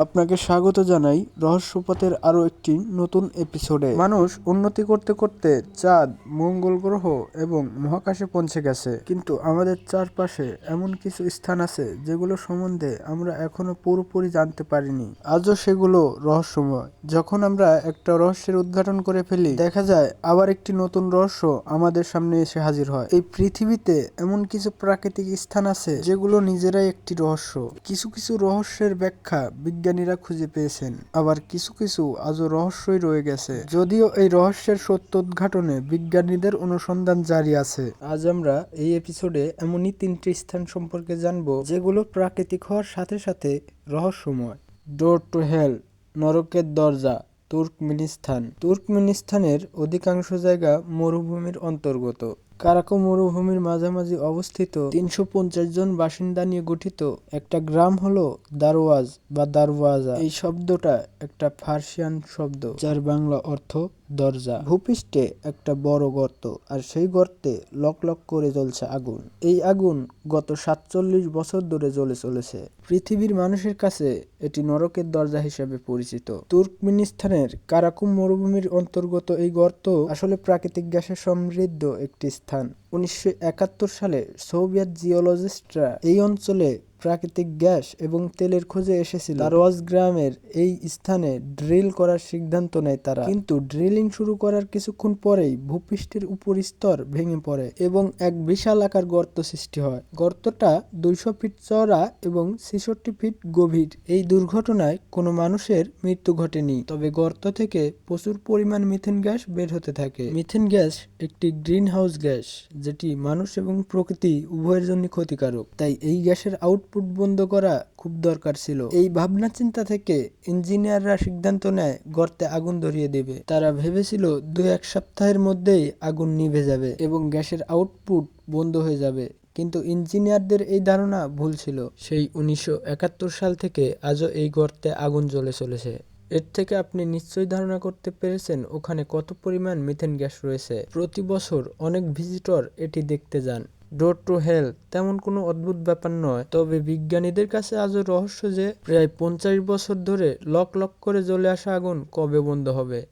আপনাকে স্বাগত জানাই রহস্যপথের আরও একটি নতুন এপিসোডে মানুষ উন্নতি করতে করতে চাঁদ মঙ্গল গ্রহ এবং মহাকাশে পৌঁছে গেছে। কিন্তু আমাদের চারপাশে এমন কিছু স্থান আছে যেগুলো সম্বন্ধে আমরা এখনও পুরোপুরি জানতে পারিনি। আজও সেগুলো রহস্যময়। যখন আমরা একটা রহস্যের উদ্ঘাটন করে ফেলি দেখা যায় আবার একটি নতুন রহস্য আমাদের সামনে এসে হাজির হয়। এই পৃথিবীতে এমন কিছু প্রাকৃতিক স্থান আছে যেগুলো নিজেরাই একটি রহস্য। কিছু কিছু রহস্যের ব্যাখ্যা বিজ্ঞানীরা খুঁজে পেয়েছেন। আবার কিছু কিছু আজও রহস্যই রয়ে গেছে। যদিও এই রহস্যের সত্য উদ্ঘাটনে বিজ্ঞানীদের অনুসন্ধান জারি আছে। আজ আমরা এই এপিসোডে এমনই তিনটি স্থান সম্পর্কে জানব, যেগুলো প্রাকৃতিক হওয়ার সাথে সাথে রহস্যময়। ডোর টু হেল নরকের দরজা, তুর্কমেনিস্তান। তুর্কমেনিস্তানের অধিকাংশ জায়গা মরুভূমির অন্তর্গত। কারাকো মরুভূমির মাঝামাঝি অবস্থিত তিনশো পঞ্চাশ জন বাসিন্দা নিয়ে গঠিত একটা গ্রাম হলো দারওয়াজ বা দারওয়াজা এই শব্দটা একটা ফার্সিয়ান শব্দ, যার বাংলা অর্থ দরজা। ভূপৃষ্ঠে একটা বড় গর্ত, আর সেই গর্তে লক লক করে জ্বলছে আগুন। এই আগুন গত সাতচল্লিশ বছর ধরে জ্বলে চলেছে। পৃথিবীর মানুষের কাছে এটি নরকের দরজা হিসেবে পরিচিত। তুর্কমিনিস্তানের কারাকুম মরুভূমির অন্তর্গত এই গর্ত আসলে প্রাকৃতিক গ্যাসে সমৃদ্ধ একটি স্থান উনিশশো একাত্তর সালে সোভিয়েত জিওলজিস্টরা এই অঞ্চলে প্রাকৃতিক গ্যাস এবং তেলের খোঁজে এসেছিল। দারওয়াজ গ্রামের এই স্থানে ড্রিল করার সিদ্ধান্ত নেয় তারা। কিন্তু ড্রিলিং শুরু করার কিছুক্ষণ পরেই ভূপৃষ্ঠের উপর স্তর ভেঙে পড়ে এবং এক বিশাল আকার গর্ত সৃষ্টি হয়। গর্তটা দুইশো ফিট চওড়া এবং ছেষট্টি ফিট গভীর। এই দুর্ঘটনায় কোনো মানুষের মৃত্যু ঘটেনি। তবে গর্ত থেকে প্রচুর পরিমাণ মিথেন গ্যাস বের হতে থাকে। মিথেন গ্যাস একটি গ্রিন হাউস গ্যাস, যেটি মানুষ এবং প্রকৃতি উভয়ের জন্য ক্ষতিকারক। তাই এই গ্যাসের আউটপুট বন্ধ করা খুব দরকার ছিল। এই ভাবনা চিন্তা থেকে ইঞ্জিনিয়াররা সিদ্ধান্ত নেয়, গর্তে আগুন ধরিয়ে দেবে। তারা ভেবেছিল দু এক সপ্তাহের মধ্যেই আগুন নিভে যাবে এবং গ্যাসের আউটপুট বন্ধ হয়ে যাবে। কিন্তু ইঞ্জিনিয়ারদের এই ধারণা ভুল ছিল। সেই উনিশশো একাত্তর সাল থেকে আজও এই গর্তে আগুন জ্বলে চলেছে। এর থেকে আপনি নিশ্চয়ই ধারণা করতে পেরেছেন ওখানে কত পরিমাণ মিথেন গ্যাস রয়েছে। প্রতি বছর অনেক ভিজিটর এটি দেখতে যান। ডোর টু হেল তেমন কোনো অদ্ভুত ব্যাপার নয়। তবে বিজ্ঞানীদের কাছে আজও রহস্য যে, প্রায় পঞ্চাশ বছর ধরে লক লক করে জ্বলে আসা আগুন কবে বন্ধ হবে?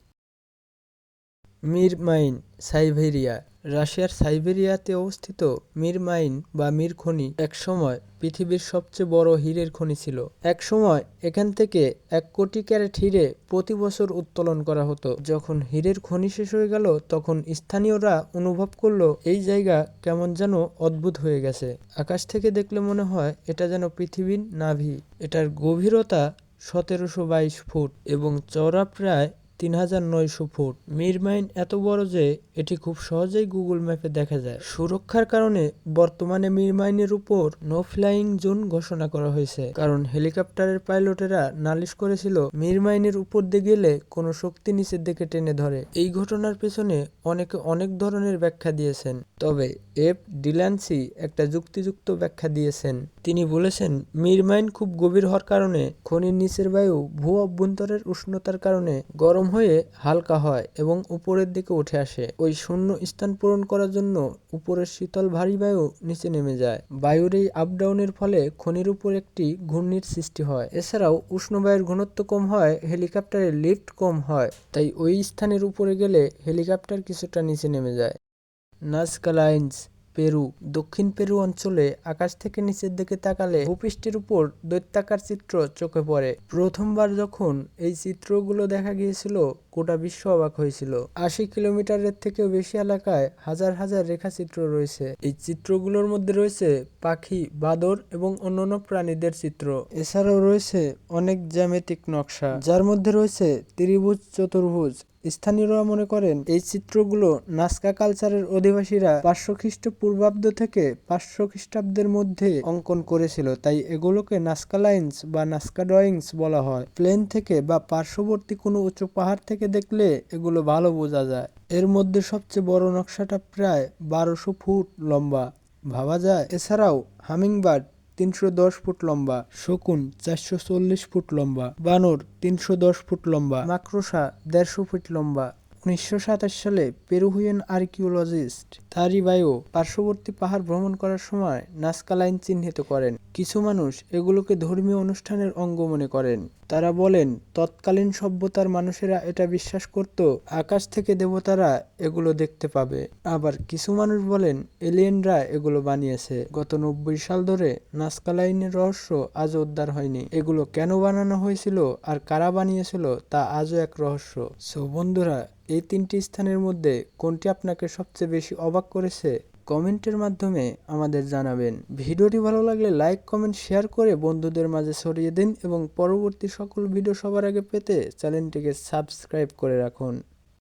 Mir mine, Siberia. রাশিয়ার সাইবেরিয়াতে অবস্থিত মির মাইন বা মির খনি একসময় পৃথিবীর সবচেয়ে বড় হীরের খনি ছিল। এক সময় এখান থেকে এক কোটি ক্যারেট হিরে প্রতি বছর উত্তোলন করা হতো। যখন হীরের খনি শেষ হয়ে গেল, তখন স্থানীয়রা অনুভব করল, এই জায়গা কেমন যেন অদ্ভুত হয়ে গেছে। আকাশ থেকে দেখলে মনে হয় এটা যেন পৃথিবীর নাভি। এটার গভীরতা সতেরোশো বাইশ ফুট এবং চওড়া প্রায় তিন হাজার নয়শো ফুট। মিরমাইন এত বড় যে এটি খুব সহজেই গুগল ম্যাপে দেখা যায়। সুরক্ষার কারণে বর্তমানে মিরমাইনের উপর নো ফ্লাইং জোন ঘোষণা করা হয়েছে। কারণ হেলিকপ্টারের পাইলটেরা নালিশ করেছিল মিরমাইনের উপর দিয়ে গেলে কোনো শক্তি নিচের দিকে টেনে ধরে। এই ঘটনার পেছনে অনেকে অনেক ধরনের ব্যাখ্যা দিয়েছেন। তবে এফ ডিলান্সি একটা যুক্তিযুক্ত ব্যাখ্যা দিয়েছেন। তিনি বলেছেন মিরমাইন খুব গভীর হওয়ার কারণে খনির নিচের বায়ু ভূ অভ্যন্তরের উষ্ণতার কারণে গরম হয়ে হালকা হয় এবং উপরের দিকে উঠে আসে। ওই শূন্য স্থান পূরণ করার জন্য উপরের শীতল ভারী বায়ু নিচে নেমে যায়। বায়ুর এই আপ ডাউনের ফলে খনির উপর একটি ঘূর্ণির সৃষ্টি হয়। এছাড়াও উষ্ণ বায়ুর ঘনত্ব কম হয়, হেলিকপ্টারের লিফট কম হয়, তাই ওই স্থানের উপরে গেলে হেলিকপ্টার কিছুটা নিচে নেমে যায়। নাজকালাইন্স পেরু, দক্ষিণ পেরু অঞ্চলে আকাশ থেকে নিচের দিকে তাকালে ভূপৃষ্ঠের উপর দৈত্যাকার চিত্র চোখে পড়ে। প্রথমবার যখন এই চিত্রগুলো দেখা গিয়েছিল, গোটা বিশ্ব অবাক হয়েছিল। আশি কিলোমিটারের থেকেও বেশি এলাকায় হাজার হাজার রেখাচিত্র রয়েছে। এই চিত্রগুলোর মধ্যে রয়েছে পাখি, বাদর এবং অন্যান্য প্রাণীদের চিত্র। এছাড়াও রয়েছে অনেক জ্যামেটিক নকশা। যার মধ্যে রয়েছে ত্রিভুজ, চতুর্ভুজ স্থানীয়রা মনে করেন, এই চিত্রগুলো নাস্কা কালচারের অধিবাসীরা পাঁচশো খ্রিস্টপূর্বাব্দ থেকে পাঁচশো খ্রিস্টাব্দের মধ্যে অঙ্কন করেছিল। তাই এগুলোকে নাস্কা লাইন্স বা নাস্কা ড্রয়িংস বলা হয়। প্লেন থেকে বা পার্শ্ববর্তী কোনো উঁচু পাহাড় থেকে দেখলে এগুলো ভালো বোঝা যায়। এর মধ্যে সবচেয়ে বড় নকশাটা প্রায় বারোশো ফুট লম্বা। ভাবা যায়, এছাড়াও হামিংবার্ড তিনশো দশ ফুট লম্বা, শকুন চারশো চল্লিশ ফুট লম্বা, বানর তিনশো দশ ফুট লম্বা, মাকড়সা দেড়শো ফুট লম্বা। উনিশশো সাতাশ সালে পেরুভিয়ান আর্কিওলজিস্ট তারিবায়ো পার্শ্ববর্তী পাহাড় ভ্রমণ করার সময় নাস্কা লাইন চিহ্নিত করেন। কিছু মানুষ এগুলোকে ধর্মীয় অনুষ্ঠানের অঙ্গ মনে করেন। তারা বলেন, তৎকালীন সভ্যতার মানুষেরা এটা বিশ্বাস করত, আকাশ থেকে দেবতারা এগুলো দেখতে পাবে। আবার কিছু মানুষ বলেন, এলিয়েনরা এগুলো বানিয়েছে। গত নব্বই সাল ধরে নাস্কা লাইনের রহস্য আজও উদ্ধার হয়নি। এগুলো কেন বানানো হয়েছিল আর কারা বানিয়েছিল তা আজও এক রহস্য। সো বন্ধুরা, এই তিনটি স্থানের মধ্যে কোনটি আপনাকে সবচেয়ে বেশি অবাক করেছে কমেন্টের মাধ্যমে আমাদের জানাবেন। ভিডিওটি ভালো লাগলে লাইক, কমেন্ট, শেয়ার করে বন্ধুদের মাঝে ছড়িয়ে দিন এবং পরবর্তী সকল ভিডিও সবার আগে পেতে চ্যানেলটিকে সাবস্ক্রাইব করে রাখুন।